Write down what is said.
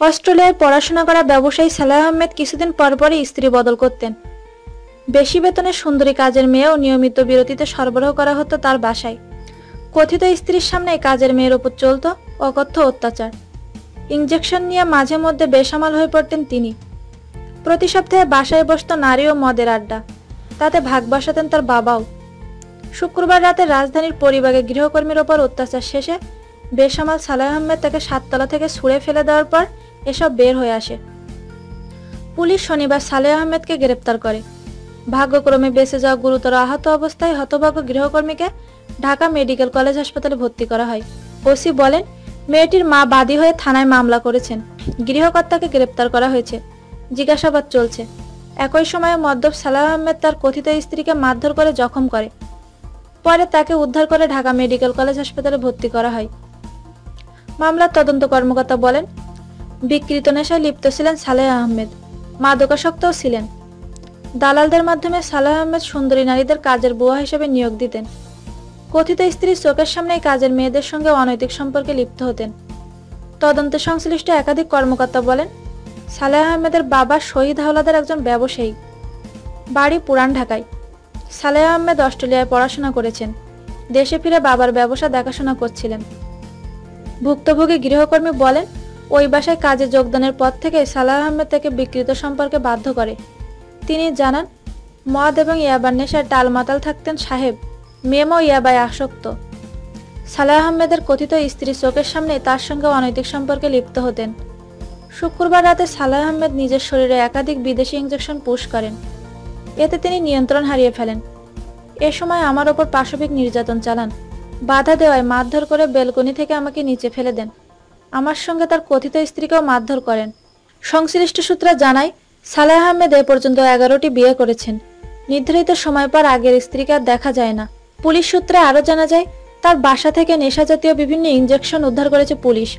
অস্ট্রেলিয়ায় পড়াশোনা করা ব্যবসায়ী সালাহ আহমেদ কিছুদিন পরপরই স্ত্রী বদল করতেন। বেশি বেতনের সুন্দরী কাজের মেয়েও নিয়মিত বিরতিতে সরবরাহ করা হতো তার বাসায়। কথিত স্ত্রীর সামনে কাজের মেয়ের ওপর চলত অকথ্য অত্যাচার। ইঞ্জেকশন নিয়ে মাঝে মধ্যে বেসামাল হয়ে পড়তেন তিনি। প্রতি সপ্তাহে বাসায় বসত নারী ও মদের আড্ডা। তাতে ভাগ বসাতেন তার বাবাও। শুক্রবার রাতে রাজধানীর পরিবাগে গৃহকর্মীর ওপর অত্যাচার শেষে বেসামাল সালাহ আহমেদ তাকে সাততলা থেকে ছুঁড়ে ফেলে দেওয়ার পর এসব বের হয়ে আসে। পুলিশ শনিবার সালেহ আহমেদকে গ্রেপ্তার করে। ভাগ্যক্রমে বেঁচে যাওয়া গুরুতর আহত অবস্থায় হতভাগ্য গৃহকর্মীকে ঢাকা মেডিকেল কলেজ হাসপাতালে ভর্তি করা হয়। ওসি বলেন, মেয়েটির মা বাদী হয়ে থানায় মামলা করেছেন। গৃহকর্তাকে গ্রেপ্তার করা হয়েছে। জিজ্ঞাসাবাদ চলছে। একই সময়ে মদ্যপ সালাহ আহমেদ তার কথিত স্ত্রীকে মারধর করে জখম করে। পরে তাকে উদ্ধার করে ঢাকা মেডিকেল কলেজ হাসপাতালে ভর্তি করা হয়। মামলার তদন্ত কর্মকর্তা বলেন, বিকৃত নেশায় লিপ্ত ছিলেন সালেহ আহমেদ মাদকাসক্তও ছিলেন। দালালদের মাধ্যমে সালেহ আহমেদ সুন্দরী নারীদের কাজের বুয়া হিসেবে নিয়োগ দিতেন। কথিত স্ত্রীর চোখের সামনেই কাজের মেয়েদের সঙ্গে অনৈতিক সম্পর্কে লিপ্ত হতেন। তদন্তে সংশ্লিষ্ট একাধিক কর্মকর্তা বলেন সালেহ আহমেদের বাবা শহীদ হাওলাদের একজন ব্যবসায়ী। বাড়ি পুরান ঢাকায়। সালেহ আহমেদ অস্ট্রেলিয়ায় পড়াশোনা করেছেন। দেশে ফিরে বাবার ব্যবসা দেখাশোনা করছিলেন। ভুক্তভোগী গৃহকর্মী বলেন, ওই বাসায় কাজে যোগদানের পর থেকে সালাহ আহমেদ তাকে বিকৃত সম্পর্কে বাধ্য করে। তিনি জানান, মদ এবং ইয়াবার নেশার টালমাতাল থাকতেন সাহেব। মেমও ইয়াবায় আসক্ত। সালাহ আহমেদের কথিত স্ত্রী চোখের সামনে তার সঙ্গে অনৈতিক সম্পর্কে লিপ্ত হতেন। শুক্রবার রাতে সালাহ আহমেদ নিজের শরীরে একাধিক বিদেশি ইঞ্জেকশন পুশ করেন। এতে তিনি নিয়ন্ত্রণ হারিয়ে ফেলেন। এ সময় আমার ওপর পাশবিক নির্যাতন চালান। বাধা দেওয়ায় মারধর করে বেলকনি থেকে আমাকে নিচে ফেলে দেন। আমার সঙ্গে তার কথিত স্ত্রীকেও মারধর করেন। সংশ্লিষ্ট সূত্রে জানায়, সালেহ আহমেদ এ পর্যন্ত এগারোটি বিয়ে করেছেন। নির্ধারিত সময় পর আগের স্ত্রীকে আর দেখা যায় না। পুলিশ সূত্রে আরও জানা যায়, তার বাসা থেকে নেশাজাতীয় বিভিন্ন ইঞ্জেকশন উদ্ধার করেছে পুলিশ।